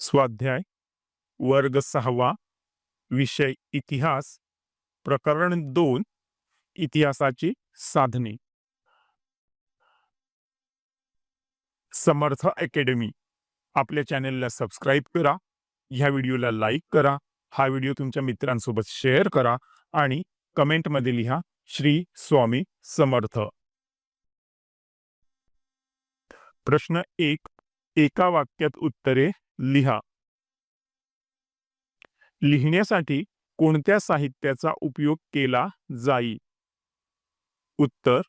स्वाध्याय वर्ग सहावा विषय इतिहास प्रकरण दोन इतिहासाची साधने. समर्थ अकॅडमी आपल्या चॅनेलला सबस्क्राईब करा ह्या व्हिडिओला लाईक करा हा व्हिडिओ तुमच्या मित्रांसोबत शेअर करा आणि कमेंटमध्ये लिहा श्री स्वामी समर्थ. प्रश्न एक एका वाक्यात उत्तरे लिहा. लिहिण्यासाठी कोणत्या साहित्याचा उपयोग केला जाई? उत्तर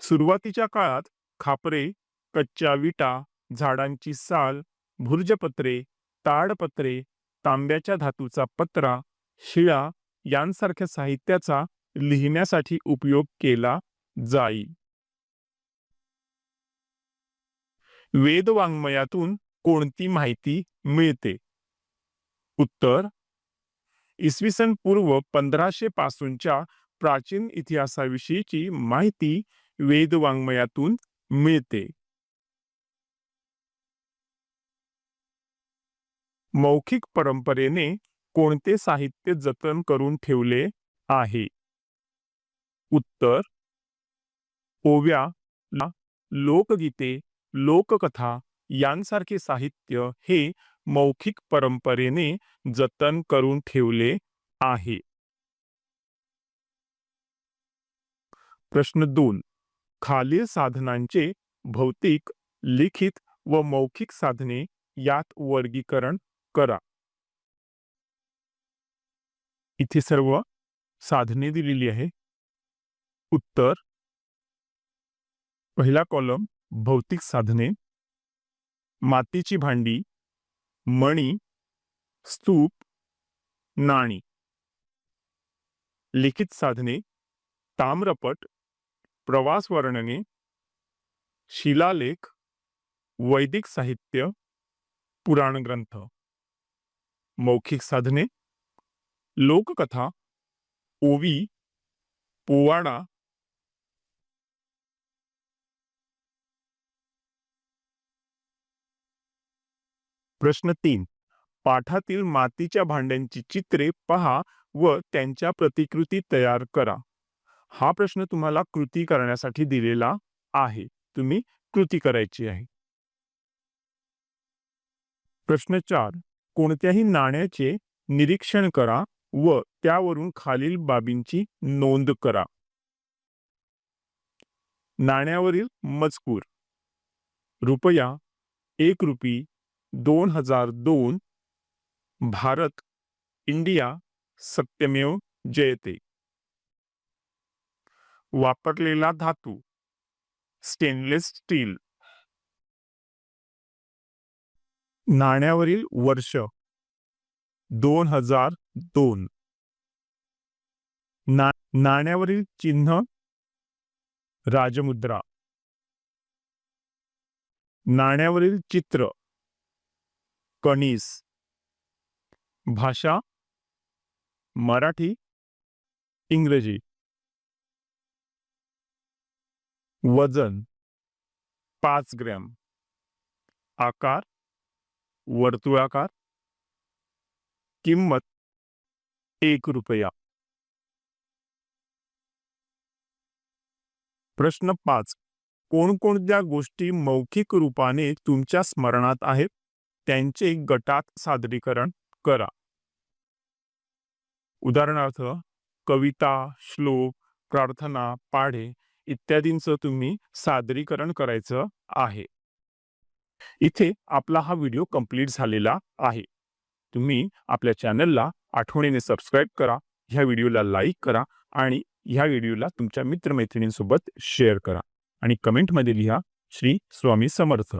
सुरुवातीच्या काळात खापरे कच्च्या विटा झाडांची साल भुर्जपत्रे ताडपत्रे तांब्याच्या धातूचा पत्रा शिळा यांसारख्या साहित्याचा लिहिण्यासाठी उपयोग केला जाई. वेदवाङ्मयातून कोणती माहिती मिळते? उत्तर इसवी सन पूर्व पंधराशे पासूनच्या प्राचीन इतिहासाविषयीची माहिती वेदवाङ्मयातून मिळते. मौखिक परंपरेने कोणते साहित्य जतन करून ठेवले आहे? उत्तर ओव्या लोकगीते लोककथा यांसारखे साहित्य हे मौखिक परंपरेने जतन करून ठेवले आहे. प्रश्न दोन. खालील साधनांचे भौतिक लिखित व मौखिक साधने यात वर्गीकरण करा. इथे सर्व साधने दिलेली आहे. उत्तर. पहिला कॉलम भौतिक साधने. मातीची भांडी, मणी, स्तूप, नाणी. लिखित साधने, ताम्रपट प्रवास वर्णने शिलालेख, वैदिक साहित्य पुराण ग्रंथ मौखिक साधने, लोककथा, ओवी, पोवाडा प्रश्न तीन. पाठातील मातीच्या भांड्यांची चित्रे पहा व त्यांच्या प्रतिकृती तयार करा. हा प्रश्न तुम्हाला कृती करण्यासाठी दिलेला आहे. तुम्ही कृती करायची आहे. प्रश्न चार. कोणत्याही नाण्याचे निरीक्षण करा व त्यावरून खालील बाबींची नोंद करा. नाण्यावरील मजकूर. रुपया एक रुपी दोन हजार दोन भारत इंडिया सत्यमेव जयते. वापरलेला धातू स्टेनलेस स्टील नाण्यावरील वर्ष दोन हजार दोन. ना नाण्यावरील चिन्ह राजमुद्रा. नाण्यावरील चित्र कणीस. भाषा मराठी इंग्रजी. वजन पाच ग्रॅम. आकार वर्तुळाकार. किंमत एक रुपया. प्रश्न पाच. कोणकोणत्या गोष्टी मौखिक रूपाने तुमच्या स्मरणात आहेत? त्यांचे गटात सादरीकरण करा. उदाहरणार्थ कविता श्लोक प्रार्थना पाढे इत्यादींचं तुम्ही सादरीकरण करायचं आहे. इथे आपला हा व्हिडिओ कंप्लीट झालेला आहे. तुम्ही आपल्या चॅनलला आठवणीने सबस्क्राईब करा ह्या व्हिडिओला लाईक करा आणि ह्या व्हिडिओला तुमच्या मित्रमैत्रिणींसोबत शेअर करा आणि कमेंटमध्ये लिहा श्री स्वामी समर्थ.